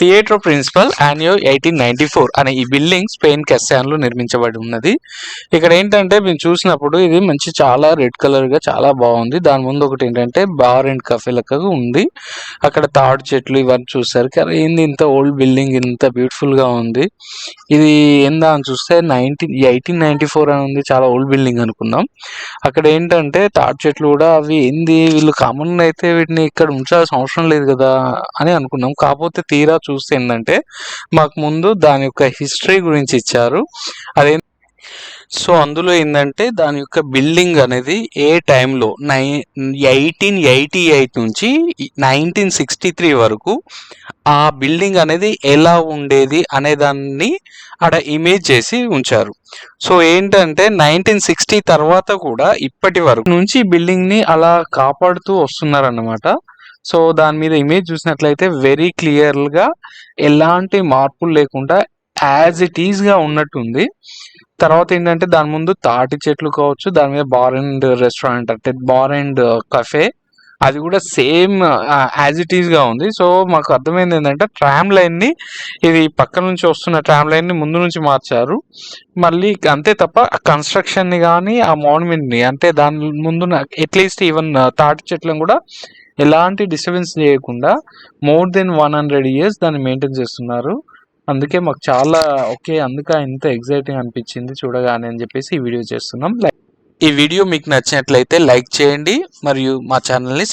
Theatre principal యాన్యో eighteen ninety four అనే ఈ బిల్డింగ్ స్పెయిన్ కెస్సాన్లో నిర్మించబడి ఉన్నది. ఇక్కడ ఏంటంటే మేము చూసినప్పుడు ఇది మంచి చాలా రెడ్ కలర్గా చాలా బాగుంది. దాని ముందు ఒకటి ఏంటంటే బార్ అండ్ కఫే లెక్కగా ఉంది. అక్కడ తాడు చెట్లు ఇవన్నీ చూసారు కానీ ఏంది ఇంత ఓల్డ్ బిల్డింగ్ ఇంత బ్యూటిఫుల్గా ఉంది. ఇది ఏందా అని చూస్తే నైన్టీన్ ఎయిటీన్ నైన్టీ ఫోర్ అని ఉంది చాలా ఓల్డ్ బిల్డింగ్ అనుకున్నాం. అక్కడ ఏంటంటే తాడు చెట్లు కూడా అవి ఏంది వీళ్ళు కామన్ అయితే వీటిని ఇక్కడ ఉంచాల్సిన అవసరం లేదు కదా అని అనుకున్నాం. కాకపోతే తీరా చూస్తే ఏంటంటే మాకు ముందు దాని యొక్క హిస్టరీ గురించి ఇచ్చారు. అదే సో అందులో ఏంటంటే దాని యొక్క బిల్డింగ్ అనేది ఏ టైంలో నై ఎయిటీన్ ఎయిటీ ఎయిట్ నుంచి నైన్టీన్ సిక్స్టీ త్రీ వరకు ఆ బిల్డింగ్ అనేది ఎలా ఉండేది అనే దాన్ని అక్కడ ఇమేజ్ చేసి ఉంచారు. సో ఏంటంటే నైన్టీన్ సిక్స్టీ తర్వాత కూడా ఇప్పటి వరకు నుంచి బిల్డింగ్ని బిల్డింగ్ని అలా కాపాడుతూ వస్తున్నారన్నమాట. సో దాని మీద ఇమేజ్ చూసినట్లయితే వెరీ క్లియర్గా ఎలాంటి మార్పులు లేకుండా యాజ్ ఇట్ ఈజ్గా ఉన్నట్టుంది. తర్వాత ఏంటంటే దాని ముందు తాటి చెట్లు కావచ్చు దాని మీద బార్ అండ్ రెస్టారెంట్ అంటే బార్ అండ్ కఫే అది కూడా సేమ్ యాజ్ ఇట్ ఈస్గా ఉంది. సో మాకు అర్థమైంది ఏంటంటే ట్రామ్ లైన్ని ఇది పక్క నుంచి వస్తున్న ట్రామ్ లైన్ని ముందు నుంచి మార్చారు. మళ్ళీ అంతే తప్ప కన్స్ట్రక్షన్ని కానీ ఆ మోనుమెంట్ని అంటే దాని ముందున అట్లీస్ట్ ఈవెన్ తాటి చెట్లను కూడా ఎలాంటి డిస్టర్బెన్స్ చేయకుండా more than one hundred years దాన్ని మెయింటైన్ చేస్తున్నారు. అందుకే మాకు చాలా ఓకే అందుకే ఇంత ఎగ్జైటింగ్ అనిపించింది చూడగానే అని చెప్పేసి ఈ వీడియో చేస్తున్నాం. ఈ వీడియో మీకు నచ్చినట్లయితే లైక్ చేయండి మరియు మా ఛానల్ని